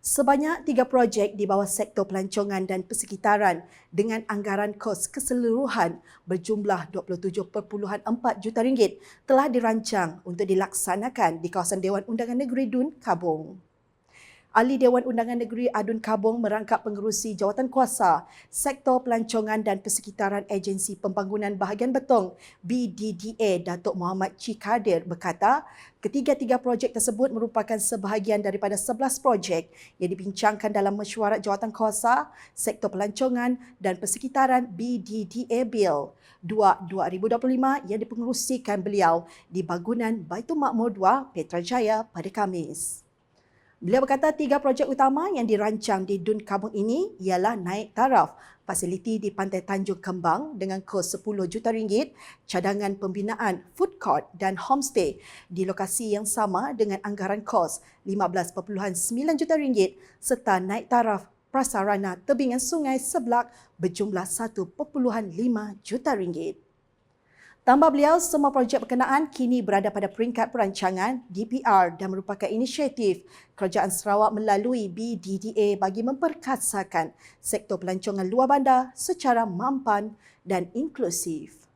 Sebanyak tiga projek di bawah sektor pelancongan dan persekitaran dengan anggaran kos keseluruhan berjumlah 27.4 juta ringgit telah dirancang untuk dilaksanakan di kawasan Dewan Undangan Negeri Dun, Kabong. Ahli Dewan Undangan Negeri Adun Kabong merangkap pengerusi jawatan kuasa Sektor Pelancongan dan Persekitaran Agensi Pembangunan Bahagian Betong BDDA Datuk Muhammad Cikadir berkata ketiga-tiga projek tersebut merupakan sebahagian daripada 11 projek yang dibincangkan dalam mesyuarat jawatan kuasa Sektor Pelancongan dan Persekitaran BDDA Bill 2-2025 yang dipengerusikan beliau di bangunan Baitul Makmur 2 Petrajaya pada Kamis. Beliau berkata tiga projek utama yang dirancang di Dun Kabung ini ialah naik taraf fasiliti di Pantai Tanjung Kembang dengan kos 10 juta ringgit, cadangan pembinaan food court dan homestay di lokasi yang sama dengan anggaran kos 15.9 juta ringgit serta naik taraf prasarana tebingan sungai seblak berjumlah 1.5 juta ringgit. Tambah beliau, semua projek berkenaan kini berada pada peringkat perancangan DPR dan merupakan inisiatif Kerajaan Sarawak melalui BDDA bagi memperkasakan sektor pelancongan luar bandar secara mampan dan inklusif.